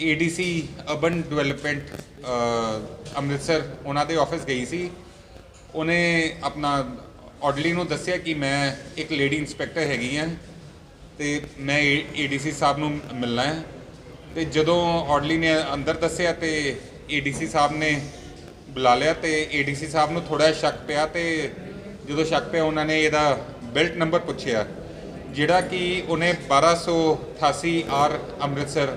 ADC urban development Amritsar, ਉਹਨਾਂ ਦੇ office ਗਈ ਸੀ। ਉਹਨੇ ਆਪਣਾ ਆਰਡਰਲੀ ਨੂੰ ਦੱਸਿਆ ਕਿ ਮੈਂ ਇੱਕ ਲੇਡੀ ਇੰਸਪੈਕਟਰ ਹੈਗੀ ਹਾਂ ਤੇ ਮੈਂ ਏਡੀਸੀ ਸਾਹਿਬ ਨੂੰ ਮਿਲਣਾ ਹੈ। ਤੇ ਜਦੋਂ ਆਰਡਰਲੀ ਨੇ ਅੰਦਰ ਦੱਸਿਆ ਤੇ ਏਡੀਸੀ ਸਾਹਿਬ ਨੇ ਬੁਲਾ ਲਿਆ ਤੇ ਏਡੀਸੀ ਸਾਹਿਬ ਨੂੰ ਥੋੜਾ ਸ਼ੱਕ ਪਿਆ ਤੇ ਜਦੋਂ ਸ਼ੱਕ ਪਿਆ ਉਹਨਾਂ ਨੇ ਇਹਦਾ ਬੈਲਟ ਨੰਬਰ ਪੁੱਛਿਆ, ਜਿਹੜਾ ਕਿ ਉਹਨੇ 1288 R Amritsar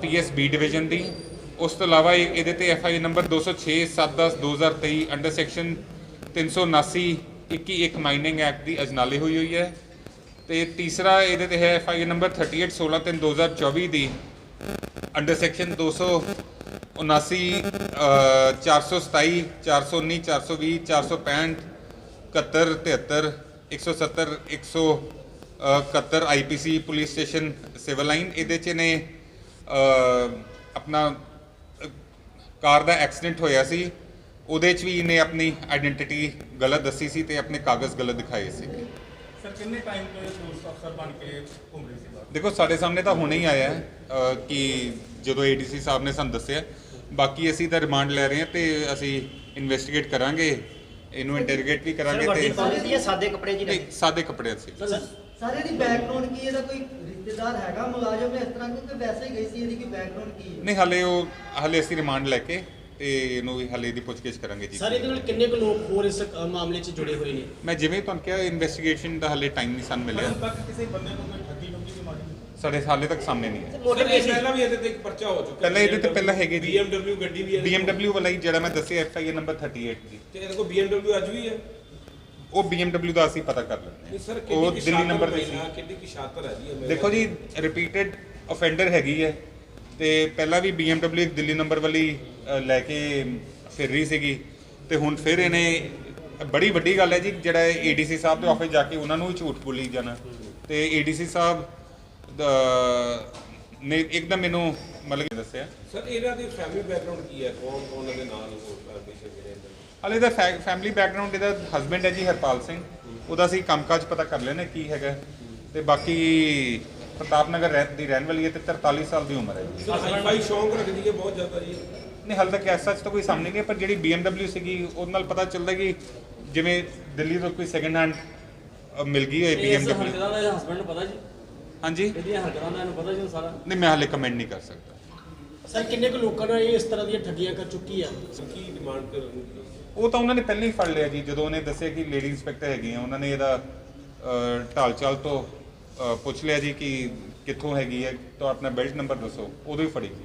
PS B division ਦੀ। ਉਸ ਤੋਂ ਇਲਾਵਾ ਇਹ- ਇਹਦੇ ਤੇ F I number 206 710 2023 under section 379 21 mining act ਦੀ ਅਜਨਾਲੀ ਹੋਈ ਹੋਈ ਹੈ। ਤੇ ਤੀਸਰਾ ਇਹਦੇ ਤੇ ਹੈ F I number 38 16 3 2024 the. Under section 279 427 419 420 465 71 73 170 171 IPC police station civil line ਇਹਦੇ ਚ ਨੇ ਆਪਣਾ ਕਾਰ ਦਾ ਐਕਸੀਡੈਂਟ ਹੋਇਆ ਸੀ। ਉਹਦੇ ਚ ਵੀ ਇਹਨੇ ਆਪਣੀ ਆਇਡੈਂਟੀਟੀ ਗਲਤ ਦੱਸੀ ਸੀ ਤੇ ਆਪਣੇ ਕਾਗਜ਼ ਗਲਤ ਦਿਖਾਏ ਸੀ। ਸਰ ਕਿੰਨੇ ਟਾਈਮ ਤੋਂ ਇਹ ਪੁਲਿਸ ਅਫਸਰ ਬਣ ਕੇ ਘੁੰਮ ਰਹੇ ਸੀ ਦੇਖੋ ਸਾਡੇ ਸਾਹਮਣੇ ਤਾਂ ਹੁਣੇ ਹੀ ਆਇਆ ਹੈ ਅਹ, ਕਿ ਜਦੋਂ ਏਡੀਸੀ ਸਾਹਿਬ ਨੇ ਸਾਨੂੰ ਦੱਸਿਆ। ਬਾਕੀ ਅਸੀਂ ਤਾਂ ਰਿਮਾਂਡ ਲੈ ਰਹੇ ਹਾਂ ਤੇ ਅਸੀਂ ਇਨਵੈਸਟੀਗੇਟ ਕਰਾਂਗੇ। ਇਹਨੂੰ ਇੰਟਰੋਗੇਟ ਵੀ ਕਰਾਂਗੇ ਤੇ ਸਾਦੇ ਕੱਪੜੇ ਜੀ ਨਹੀਂ, ਸਾਦੇ ਕੱਪੜੇ ਸੀ ਸਾਰੇ ਦੀ ਬੈਕਗ੍ਰਾਉਂਡ ਕੀ ਇਹਦਾ ਕੋਈ ਰਿਸ਼ਤੇਦਾਰ ਹੈਗਾ ਮੁਲਾਜ਼ਮ ਇਸ ਤਰ੍ਹਾਂ? ਕਿਉਂਕਿ ਵੈਸੇ ਹੀ ਗਈ ਸੀ ਇਹਦੀ ਕੀ ਬੈਕਗ੍ਰਾਉਂਡ ਕੀ ਹੈ? ਨਹੀਂ ਹਾਲੇ ਉਹ ਹਾਲੇ ਅਸੀਂ ਰਿਮਾਂਡ ਲੈ ਕੇ ਤੇ ਇਹਨੂੰ ਵੀ ਹਾਲੇ ਦੀ ਪੁੱਛਗਿੱਛ ਕਰਾਂਗੇ ਜੀ। ਸਰ ਇਹਦੇ ਨਾਲ ਕਿੰਨੇ ਕੁ ਲੋਕ ਹੋਰ ਇਸ ਅ, ਮਾਮਲੇ 'ਚ ਜੁੜੇ ਹੋਏ ਨੇ? ਮੈਂ ਜਿਵੇਂ ਤੁਹਾਨੂੰ ਕਿਹਾ ਇਨਵੈਸਟੀਗੇਸ਼ਨ ਦਾ ਹਾਲੇ ਟਾਈਮ ਨਹੀਂ ਸਾਨੂੰ ਮਿਲਿਆ। ਤੱਕ ਕਿਸੇ ਬੰਦੇ ਨੂੰ ਕੋਈ ਠੱਗੀ ਠੁੱਗੀ ਦੀ ਮਾਰੀ। ਸਾਡੇ ਹਾਲੇ ਤੱਕ ਸਾਹਮਣੇ ਨਹੀਂ ਸਰ ਮੋਟਿਵ ਇਹ ਪਹਿਲਾਂ ਵੀ ਇਹਦੇ ਤੇ ਇੱਕ ਪਰਚਾ ਹੋ ਚੁੱਕਾ ਪਹਿਲਾਂ ਇਹਦੇ ਤੇ ਪਹਿਲਾਂ ਹੈਗੇ ਜੀ। BMW ਗੱਡੀ ਵੀ ਹੈ BMW ਵਾਲਾ ਹੀ ਜਿਹੜਾ ਮੈਂ ਦੱਸਿਆ ਆਈ ਨੰਬਰ 38 ਜੀ ਤੇ ਇਹਦੇ ਕੋਲ BMW ਅੱਜ ਵੀ ਹੈ। ਉਹ BMW ਦਾ ਅਸੀਂ ਪਤਾ ਕਰ ਲੈਂਦੇ ਹਾਂ। ਉਹ ਦਿੱਲੀ ਨੰਬਰ ਤੇ ਸੀ। ਕਿੰਨੀ ਕੀ ਸ਼ਾਤਰ ਹੈ ਜੀ? ਦੇਖੋ ਜੀ ਰਿਪੀਟਡ ਅਫੈਂਡਰ ਹੈਗੀ ਹੈ। ਤੇ ਪਹਿਲਾਂ ਵੀ BMW ਇੱਕ ਦਿੱਲੀ ਨੰਬਰ ਵਾਲੀ ਲੈ ਕੇ ਫਿਰ ਰਹੀ ਸੀਗੀ। ਤੇ ਹੁਣ ਫਿਰ ਇਹਨੇ ਬੜੀ ਵੱਡੀ ਗੱਲ ਹੈ ਜੀ ਜਿਹੜਾ ਏਡੀਸੀ ਸਾਹਿਬ ਦੇ ਆਫਿਸ ਜਾ ਕੇ ਉਹਨਾਂ ਨੂੰ ਝੂਠ ਬੋਲੀ ਜਾਣਾ। ਤੇ ਏਡੀਸੀ ਸਾਹਿਬ ਦਾ- ਨੇ ਇੱਕਦਮ ਮੈਨੂੰ ਮਤਲਬ ਕਿ ਦੱਸਿਆ। ਸਰ ਇਹਨਾਂ ਦੀ ਫੈਮਿਲੀ ਬੈਕਗ੍ਰਾਉਂਡ ਕੀ ਹੈ? ਕੌਣ ਕੌਣ ਇਹਦੇ ਨਾਲ ਹੋਰ ਫੈਮਿਲੀ ਜਿਹੜੇ ਅੰਦਰ ਹਾਲੇ ਦਾ ਫੈਮਿਲੀ ਬੈਕਗ੍ਰਾਉਂਡ ਇਹਦਾ ਹਸਬੰਡ ਹੈ ਜੀ ਹਰਪਾਲ ਸਿੰਘ। ਉਹਦਾ ਅਸੀਂ ਕੰਮਕਾਜ ਪਤਾ ਕਰ ਲੈਣੇ ਕੀ ਹੈਗਾ। ਤੇ ਬਾਕੀ ਪ੍ਰਤਾਪ ਨਗਰ ਰਹਿ- ਦੀ ਰਹਿਣ ਵਾਲੀ ਹੈ ਤੇ 43 ਸਾਲ ਦੀ ਉਮਰ ਹੈ ਜੀ। ਸਰ ਹਾਈ ਸ਼ੌਂਕ ਰੱਖਦੀ ਹੈ ਬਹੁਤ ਜ਼ਿਆਦਾ ਜੀ। ਨਹੀਂ ਹਾਲੇ ਤੱਕ ਐਸਾ ਤਾਂ ਕੋਈ ਸਾਹਮਣੇ ਨਹੀਂ ਹੈ, ਪਰ ਜਿਹੜੀ BMW ਸੀਗੀ ਉਹਦੇ ਨਾਲ ਪਤਾ ਚੱਲਦਾ ਕਿ ਜਿਵੇਂ ਦਿੱਲੀ ਤੋਂ ਕੋਈ ਸੈਕੰਡ ਹੈਂਡ ਮਿਲ ਗਈ ਹੈ ਇਸ BMW ਦਾ ਹਸਬੰਡ ਪਤਾ ਜੀ? ਹਾਂਜੀ? ਇਹਦੀਆਂ ਹਰਕਤਾਂ ਦਾ ਇਹਨੂੰ ਪਤਾ ਜੀ ਸਾਰਾ। ਨਹੀਂ ਮੈਂ ਹਾਲੇ ਕਮੈਂਟ ਨਹੀਂ ਕਰ ਸਕਦਾ। ਸਰ ਕਿੰਨੇ ਕੁ ਲੋਕਾਂ ਇਹ ਇਸ ਤਰ੍ਹਾਂ ਦੀਆਂ ਠੱਗੀਆਂ ਕਰ ਚੁੱਕੀ ਆ? ਕੀ ਡਿਮਾਂਡ ਕਰਨ ਉਹ ਤਾਂ ਉਹਨਾਂ ਨੇ ਪਹਿਲਾਂ ਹੀ ਫੜ ਲਿਆ ਜੀ। ਜਦੋਂ ਉਹਨੇ ਦੱਸਿਆ ਕਿ ਲੇਡੀ ਇੰਸਪੈਕਟਰ ਹੈਗੀ ਆ ਉਹਨਾਂ ਨੇ ਇਹਦਾ ਢਾਲ ਚਾਲ ਤੋਂ ਅਹ, ਪੁੱਛ ਲਿਆ ਜੀ ਕਿ ਕਿੱਥੋਂ ਹੈਗੀ ਹੈ। ਤਾਂ ਆਪਣਾ ਬੈਲਟ ਨੰਬਰ ਦੱਸੋ। ਉਦੋਂ ਹੀ ਫੜੀ ਜੀ।